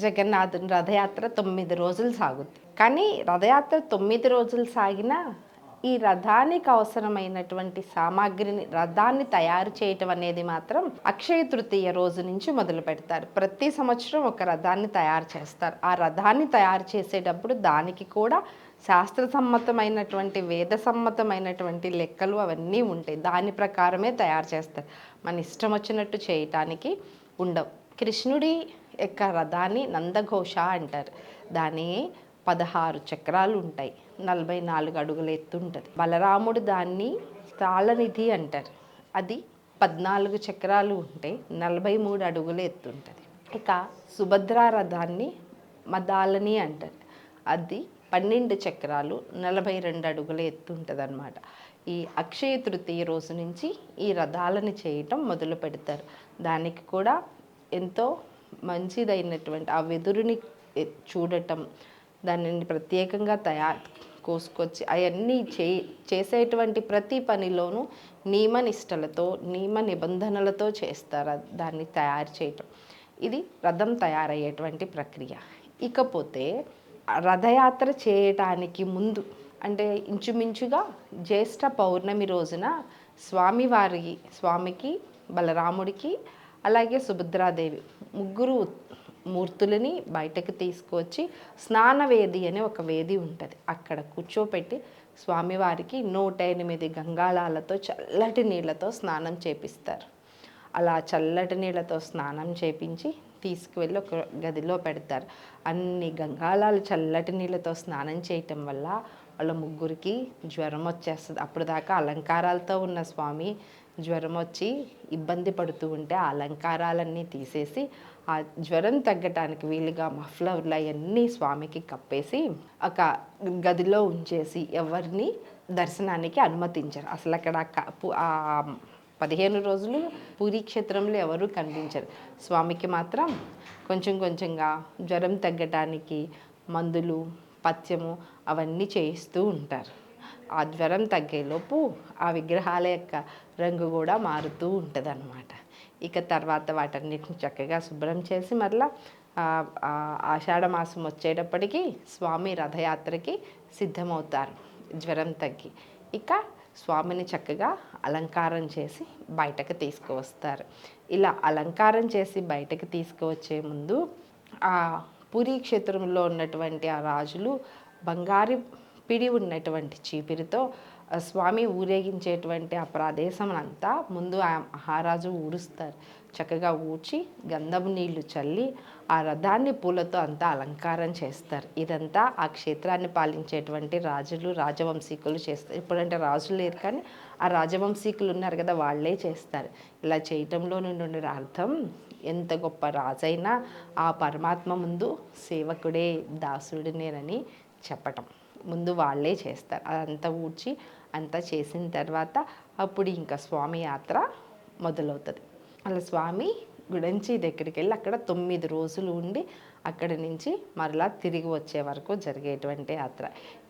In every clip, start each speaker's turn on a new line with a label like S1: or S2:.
S1: జగన్నాథుని రథయాత్ర తొమ్మిది రోజులు సాగుద్ది. కానీ రథయాత్ర తొమ్మిది రోజులు సాగినా ఈ రథానికి అవసరమైనటువంటి సామాగ్రిని రథాన్ని తయారు చేయటం అనేది మాత్రం అక్షయ తృతీయ రోజు నుంచి మొదలు పెడతారు. ప్రతి సంవత్సరం ఒక రథాన్ని తయారు చేస్తారు. ఆ రథాన్ని తయారు చేసేటప్పుడు దానికి కూడా శాస్త్ర సమ్మతమైనటువంటి వేద సమ్మతమైనటువంటి లెక్కలు అవన్నీ ఉంటాయి. దాని ప్రకారమే తయారు చేస్తారు. మన ఇష్టం వచ్చినట్టు చేయటానికి ఉండవు. కృష్ణుడి యొక్క రథాన్ని నందఘోష అంటారు. దాని పదహారు చక్రాలు ఉంటాయి. నలభై నాలుగు అడుగుల ఎత్తు ఉంటుంది. బలరాముడు దాన్ని తాళనిధి అంటారు. అది పద్నాలుగు చక్రాలు ఉంటే నలభై మూడు అడుగుల ఎత్తు ఉంటుంది. ఇక సుభద్రా రథాన్ని మదాలని అంటారు. అది పన్నెండు చక్రాలు నలభై రెండు అడుగుల ఎత్తు ఉంటుంది అనమాట ఈ అక్షయ తృతీయ రోజు నుంచి ఈ రథాలను చేయటం మొదలు పెడతారు దానికి కూడా ఎంతో మంచిదైనటువంటి ఆ వెదురుని చూడటం దానిని ప్రత్యేకంగా తయారు కోసుకొచ్చి అవన్నీ చే చేసేటువంటి ప్రతి పనిలోనూ నియమ నిష్టలతో నియమ నిబంధనలతో చేస్తారు దాన్ని తయారు చేయటం. ఇది రథం తయారయ్యేటువంటి ప్రక్రియ. ఇకపోతే రథయాత్ర చేయటానికి ముందు అంటే ఇంచుమించుగా జ్యేష్ఠ పౌర్ణమి రోజున స్వామివారి స్వామికి బలరాముడికి అలాగే సుభద్రాదేవి ముగ్గురు మూర్తులని బయటకు తీసుకువచ్చి స్నానవేది అనే ఒక వేది ఉంటుంది. అక్కడ కూర్చోపెట్టి స్వామివారికి నూట ఎనిమిది గంగాళాలతో చల్లటి నీళ్ళతో స్నానం చేపిస్తారు. అలా చల్లటి నీళ్ళతో స్నానం చేపించి తీసుకువెళ్ళి ఒక గదిలో పెడతారు. అన్ని గంగాళాలు చల్లటి నీళ్ళతో స్నానం చేయటం వల్ల వాళ్ళ ముగ్గురికి జ్వరం వచ్చేస్తుంది. అప్పుడు దాకా అలంకారాలతో ఉన్న స్వామి జ్వరం వచ్చి ఇబ్బంది పడుతూ ఉంటే ఆ అలంకారాలన్నీ తీసేసి ఆ జ్వరం తగ్గటానికి వీలుగా మఫ్లర్లు అవన్నీ స్వామికి కప్పేసి ఒక గదిలో ఉంచేసి ఎవరిని దర్శనానికి అనుమతించారు. అసలు అక్కడ ఆ ఆ పదిహేను రోజులు పూరీ క్షేత్రంలో ఎవరూ కనిపించరు. స్వామికి మాత్రం కొంచెం కొంచెంగా జ్వరం తగ్గటానికి మందులు పథ్యము అవన్నీ చేయిస్తూ ఉంటారు. ఆ జ్వరం తగ్గేలోపు ఆ విగ్రహాల యొక్క రంగు కూడా మారుతూ ఉంటుంది ఇక తర్వాత వాటన్నిటిని చక్కగా శుభ్రం చేసి మరలా ఆషాఢ మాసం వచ్చేటప్పటికి స్వామి రథయాత్రకి సిద్ధమవుతారు. జ్వరం తగ్గి ఇక స్వామిని చక్కగా అలంకారం చేసి బయటకు తీసుకువస్తారు. ఇలా అలంకారం చేసి బయటకు తీసుకువచ్చే ముందు ఆ పురీ క్షేత్రంలో ఉన్నటువంటి ఆ రాజులు బంగారు పిడి ఉన్నటువంటి చీపిరితో స్వామి ఊరేగించేటువంటి ఆ ప్రదేశమంతా ముందు ఆ మహారాజు ఊడుస్తారు చక్కగా ఊడ్చి గంధపు నీళ్ళు చల్లి ఆ రథాన్ని పూలతో అంతా అలంకారం చేస్తారు. ఇదంతా ఆ క్షేత్రాన్ని పాలించేటువంటి రాజులు రాజవంశీకులు చేస్తారు. ఇప్పుడంటే రాజులు లేరు కానీ ఆ రాజవంశీకులు ఉన్నారు కదా వాళ్ళే చేస్తారు. ఇలా చేయటంలో నుండి అర్థం ఎంత గొప్ప రాజైనా ఆ పరమాత్మ ముందు సేవకుడే దాసుడినేనని చెప్పటం. ముందు వాళ్ళే చేస్తారు. అదంతా ఊడ్చి అంతా చేసిన తర్వాత అప్పుడు ఇంకా స్వామి యాత్ర మొదలవుతుంది. అలా స్వామి గుడంచి దగ్గరికి వెళ్ళి అక్కడ తొమ్మిది రోజులు ఉండి అక్కడి నుంచి మరలా తిరిగి వచ్చే వరకు జరిగేటువంటి యాత్ర.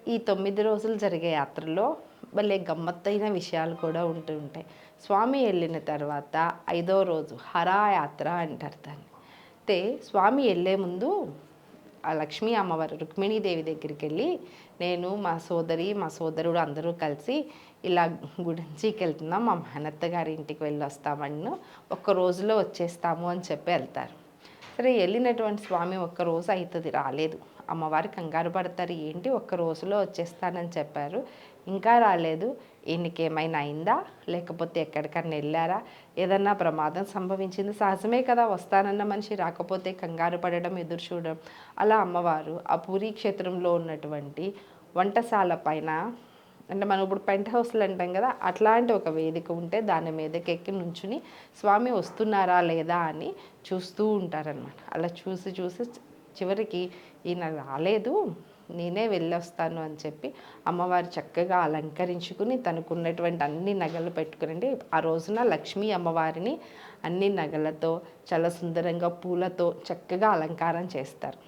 S1: ఈ తొమ్మిది రోజులు జరిగే యాత్రలో భలే గమ్మత్తైన విషయాలు కూడా ఉంటూ ఉంటాయి. స్వామి వెళ్ళిన తర్వాత ఐదో రోజు హరా యాత్ర అంటారు దాన్ని. అయితే స్వామి వెళ్ళే ముందు ఆ లక్ష్మీ అమ్మవారు రుక్మిణీదేవి దగ్గరికి వెళ్ళి నేను మా సోదరి మా సోదరుడు అందరూ కలిసి ఇలా గుడించికి వెళ్తున్నాం మా మేనత్త గారి ఇంటికి వెళ్ళి వస్తామని ఒక్క రోజులో వచ్చేస్తాము అని చెప్పి వెళ్తారు. సరే వెళ్ళినటువంటి స్వామి ఒక్క రోజు అవుతుంది రాలేదు. అమ్మవారి కంగారు పడతారు ఏంటి ఒక్క రోజులో వచ్చేస్తానని చెప్పారు? ఇంకా రాలేదు. ఈయనకి ఏమైనా అయిందా? లేకపోతే ఎక్కడికన్నా వెళ్ళారా? ఏదన్నా ప్రమాదం సంభవించింది సహజమే కదా వస్తానన్న మనిషి రాకపోతే కంగారు పడడం ఎదురు చూడడం. అలా అమ్మవారు ఆ పూరీ క్షేత్రంలో ఉన్నటువంటి వంటశాల పైన అంటే మనం ఇప్పుడు పెంట్ హౌస్లు అంటాం కదా అట్లాంటి ఒక వేదిక ఉంటే దాని మీదకి ఎక్కి నుంచుని స్వామి వస్తున్నారా లేదా అని చూస్తూ ఉంటారనమాట అలా చూసి చూసి చివరికి ఈయన రాలేదు. నేనే వెళ్ళొస్తాను అని చెప్పి అమ్మవారు చక్కగా అలంకరించుకుని తనకున్నటువంటి అన్ని నగలు పెట్టుకునండి ఆ రోజున లక్ష్మీ అమ్మవారిని అన్ని నగలతో చాలా సుందరంగా పూలతో చక్కగా అలంకారం చేస్తారు.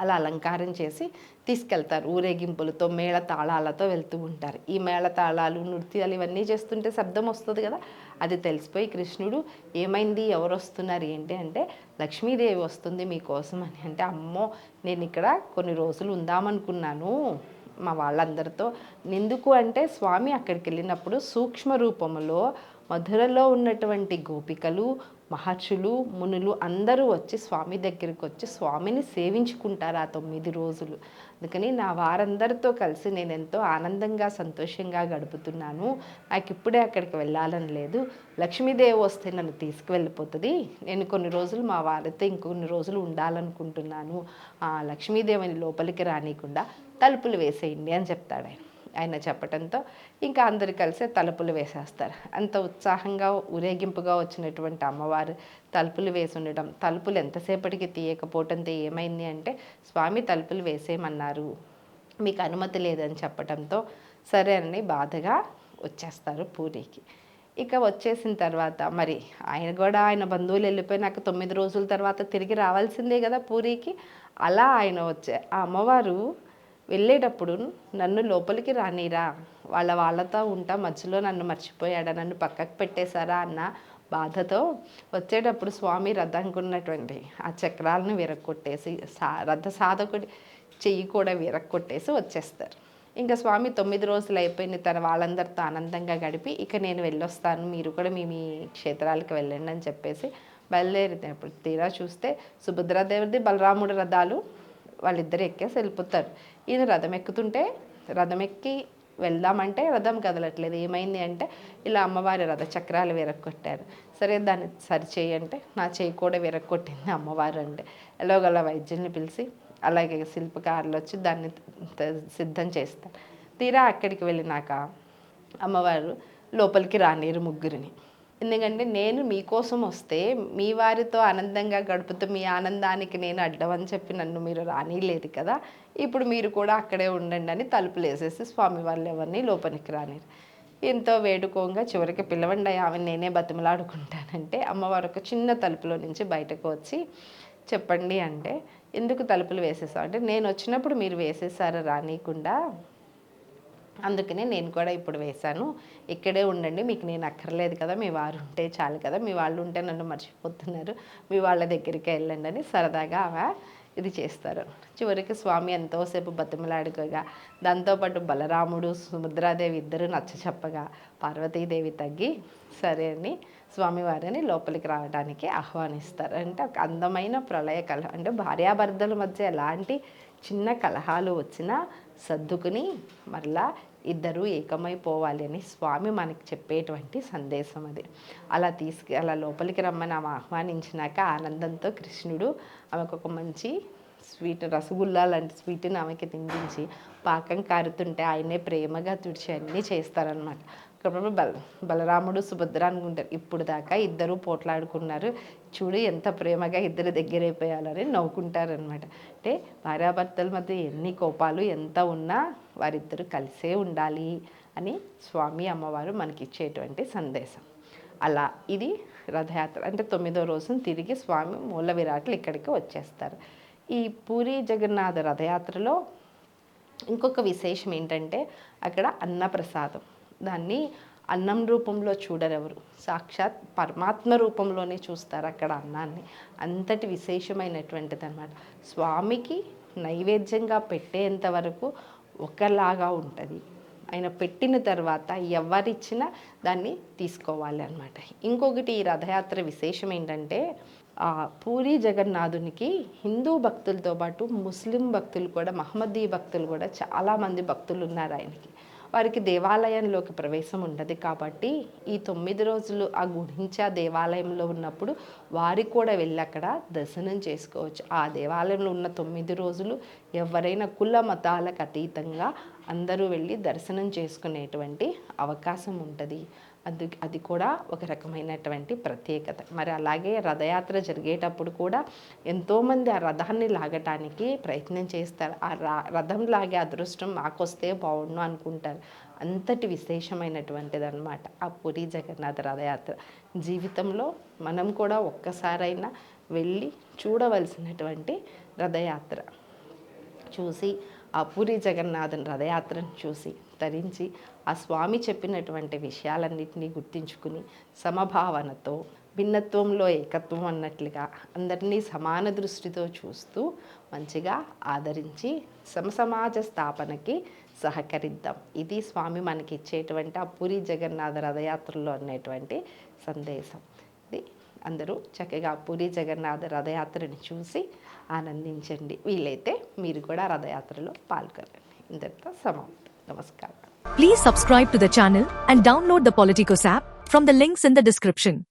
S1: అలా అలంకారం చేసి తీసుకెళ్తారు ఊరేగింపులతో మేళ తాళాలతో వెళ్తూ ఉంటారు. ఈ మేళ తాళాలు నృత్యాలు ఇవన్నీ చేస్తుంటే శబ్దం వస్తుంది కదా. అది తెలిసిపోయి కృష్ణుడు ఏమైంది? ఎవరు వస్తున్నారు? ఏంటి? అంటే లక్ష్మీదేవి వస్తుంది మీకోసం అని. అంటే అమ్మో నేను ఇక్కడ కొన్ని రోజులు ఉందామనుకున్నాను. మా వాళ్ళందరితో ఎందుకు? అంటే స్వామి అక్కడికి వెళ్ళినప్పుడు సూక్ష్మ రూపంలో మధురలో ఉన్నటువంటి గోపికలు మహర్షులు మునులు అందరూ వచ్చి స్వామి దగ్గరికి వచ్చి స్వామిని సేవించుకుంటారు ఆ తొమ్మిది రోజులు. అందుకని నా వారందరితో కలిసి నేను ఎంతో ఆనందంగా సంతోషంగా గడుపుతున్నాను. నాకు ఇప్పుడే అక్కడికి వెళ్ళాలని లేదు. లక్ష్మీదేవి వస్తే నన్ను తీసుకువెళ్ళిపోతుంది. నేను కొన్ని రోజులు మా వారితో ఇంకొన్ని రోజులు ఉండాలనుకుంటున్నాను. ఆ లక్ష్మీదేవిని లోపలికి రానియకుండా తలుపులు వేసేయండి అని చెప్తాడు ఆయన ఆయన చెప్పడంతో ఇంకా అందరు కలిసి తలుపులు వేసేస్తారు. అంత ఉత్సాహంగా ఊరేగింపుగా వచ్చినటువంటి అమ్మవారు తలుపులు వేసి ఉండడం తలుపులు ఎంతసేపటికి తీయకపోవటంతో ఏమైంది అంటే స్వామి తలుపులు వేసేయమన్నారు మీకు అనుమతి లేదని చెప్పడంతో సరే అని బాధగా వచ్చేస్తారు పూరికి ఇక వచ్చేసిన తర్వాత మరి ఆయన కూడా ఆయన బంధువులు వెళ్ళిపోయినాక తొమ్మిది రోజుల తర్వాత తిరిగి రావాల్సిందే కదా పూరికి అలా ఆయన వచ్చే ఆ అమ్మవారు వెళ్ళేటప్పుడు నన్ను లోపలికి రానిరా వాళ్ళ వాళ్ళతో ఉంటా మధ్యలో నన్ను మర్చిపోయాడా నన్ను పక్కకు పెట్టేశారా అన్న బాధతో వచ్చేటప్పుడు స్వామి రథంకున్నటువంటి ఆ చక్రాలను విరక్కొట్టేసి సా రథ సాధకుడి చెయ్యి కూడా విరక్కొట్టేసి వచ్చేస్తారు. ఇంకా స్వామి తొమ్మిది రోజులు అయిపోయిన తన వాళ్ళందరితో ఆనందంగా గడిపి ఇక నేను వెళ్ళొస్తాను మీరు కూడా మీ మీ క్షేత్రాలకు వెళ్ళండి అని చెప్పేసి బయలుదేరినప్పుడు తీరా చూస్తే సుభద్రాదేవిది బలరాముడి రథాలు వాళ్ళిద్దరు ఎక్కేసి వెళ్ళిపోతారు. ఈయన రథం ఎక్కుతుంటే రథం ఎక్కి వెళ్దామంటే రథం కదలట్లేదు. ఏమైంది అంటే ఇలా అమ్మవారి రథ చక్రాలు విరక్కొట్టారు. సరే దాన్ని సరిచేయి అంటే నా చేయి కూడా విరక్కొట్టింది అమ్మవారు అంటే. ఎలాగోలా వైద్యుల్ని పిలిచి అలాగే శిల్పకారులు వచ్చి దాన్ని సిద్ధం చేస్తారు. తీరా అక్కడికి వెళ్ళినాక అమ్మవారు లోపలికి రానిరు ముగ్గురిని. ఎందుకంటే నేను మీకోసం వస్తే మీ వారితో ఆనందంగా గడుపుతూ మీ ఆనందానికి నేను అడ్డమని చెప్పి నన్ను మీరు రానిలేదు కదా ఇప్పుడు మీరు కూడా అక్కడే ఉండండి అని తలుపులు వేసేసి స్వామి వాళ్ళు ఎవరిని లోపలికి రానిరు. ఎంతో వేడుకోంగా చివరికి పిలవండి ఆమె నేనే బతిమలాడుకుంటానంటే అమ్మవారు ఒక చిన్న తలుపులో నుంచి బయటకు వచ్చి చెప్పండి అంటే ఎందుకు తలుపులు వేసేసావు? అంటే నేను వచ్చినప్పుడు మీరు వేసేసారు రానియకుండా? అందుకనే నేను కూడా ఇప్పుడు వేశాను. ఇక్కడే ఉండండి మీకు నేను అక్కర్లేదు కదా మీ వారు ఉంటే చాలు కదా మీ వాళ్ళు ఉంటే నన్ను మర్చిపోతున్నారు మీ వాళ్ళ దగ్గరికి వెళ్ళండి అని సరదాగా ఆమె ఇది చేస్తారు. చివరికి స్వామి ఎంతోసేపు బతిమలాడుకోగా దాంతోపాటు బలరాముడు సుముద్రాదేవి ఇద్దరు నచ్చ చెప్పగా పార్వతీదేవి తగ్గి సరే అని స్వామివారిని లోపలికి రావడానికి ఆహ్వానిస్తారు. అంటే ఒక అందమైన ప్రళయ కళ అంటే భార్యాభర్తల మధ్య ఎలాంటి చిన్న కలహాలు వచ్చినా సర్దుకుని మరలా ఇద్దరు ఏకమైపోవాలి అని స్వామి మనకి చెప్పేటువంటి సందేశం అది. అలా తీసుకు అలా లోపలికి రమ్మని ఆమె ఆహ్వానించినాక ఆనందంతో కృష్ణుడు ఆమెకు ఒక మంచి స్వీట్ రసగుల్లా లాంటి స్వీట్ని ఆమెకి తినిపించి పాకం కారుతుంటే ఆయనే ప్రేమగా తుడిచి అన్నీ చేస్తారనమాట అప్పుడప్పుడు బల బలరాముడు సుభద్ర అనుకుంటారు. ఇప్పుడు దాకా ఇద్దరు పోట్లాడుకున్నారు. చూడు ఎంత ప్రేమగా ఇద్దరు దగ్గరైపోయాలని నవ్వుకుంటారనమాట అంటే భార్యాభర్తల మధ్య ఎన్ని కోపాలు ఎంత ఉన్నా వారిద్దరు కలిసే ఉండాలి అని స్వామి అమ్మవారు మనకి ఇచ్చేటువంటి సందేశం. అలా ఇది రథయాత్ర. అంటే తొమ్మిదో రోజున తిరిగి స్వామి మూల విరాట్లు ఇక్కడికి వచ్చేస్తారు. ఈ పూరి జగన్నాథ రథయాత్రలో ఇంకొక విశేషం ఏంటంటే అక్కడ అన్నప్రసాదం. దాన్ని అన్నం రూపంలో చూడరెవరు? సాక్షాత్ పరమాత్మ రూపంలోనే చూస్తారు అక్కడ అన్నాన్ని. అంతటి విశేషమైనటువంటిది అనమాట స్వామికి నైవేద్యంగా పెట్టేంత వరకు ఒకలాగా ఉంటుంది. ఆయన పెట్టిన తర్వాత ఎవరిచ్చినా దాన్ని తీసుకోవాలి అనమాట ఇంకొకటి ఈ రథయాత్ర విశేషం ఏంటంటే పూరి జగన్నాథునికి హిందూ భక్తులతో పాటు ముస్లిం భక్తులు కూడా మహమ్మదీ భక్తులు కూడా చాలామంది భక్తులు ఉన్నారు ఆయనకి. వారికి దేవాలయంలోకి ప్రవేశం ఉండదు కాబట్టి ఈ తొమ్మిది రోజులు ఆ గురించి ఆ దేవాలయంలో ఉన్నప్పుడు వారికి కూడా వెళ్ళి అక్కడ దర్శనం చేసుకోవచ్చు. ఆ దేవాలయంలో ఉన్న తొమ్మిది రోజులు ఎవరైనా కుల మతాలకు అతీతంగా అందరూ వెళ్ళి దర్శనం చేసుకునేటువంటి అవకాశం ఉంటుంది. అది అది కూడా ఒక రకమైనటువంటి ప్రత్యేకత. మరి అలాగే రథయాత్ర జరిగేటప్పుడు కూడా ఎంతోమంది ఆ రథాన్ని లాగటానికి ప్రయత్నం చేస్తారు. ఆ రథం లాగే అదృష్టం మాకొస్తే బాగుండు అనుకుంటారు. అంతటి విశేషమైనటువంటిది అనమాట ఆ పురి జగన్నాథ రథయాత్ర. జీవితంలో మనం కూడా ఒక్కసారైనా వెళ్ళి చూడవలసినటువంటి రథయాత్ర. చూసి ఆ పూరి జగన్నాథన్ రథయాత్రను చూసి ధరించి ఆ స్వామి చెప్పినటువంటి విషయాలన్నింటినీ గుర్తించుకుని సమభావనతో భిన్నత్వంలో ఏకత్వం అన్నట్లుగా అందరినీ సమాన దృష్టితో చూస్తూ మంచిగా ఆదరించి సమసమాజ స్థాపనకి సహకరిద్దాం. ఇది స్వామి మనకి ఇచ్చేటువంటి ఆ పూరి జగన్నాథ రథయాత్రలో అనేటువంటి సందేశం. అందరూ చక్కగా పూరి జగన్నాథ రథయాత్రని చూసి ఆనందించండి. వీలైతే మీరు కూడా రథయాత్రలో పాల్గొనండి. ఇంతటితో సమాప్తం. నమస్కారం.
S2: Please subscribe to the and download the app from the links in the description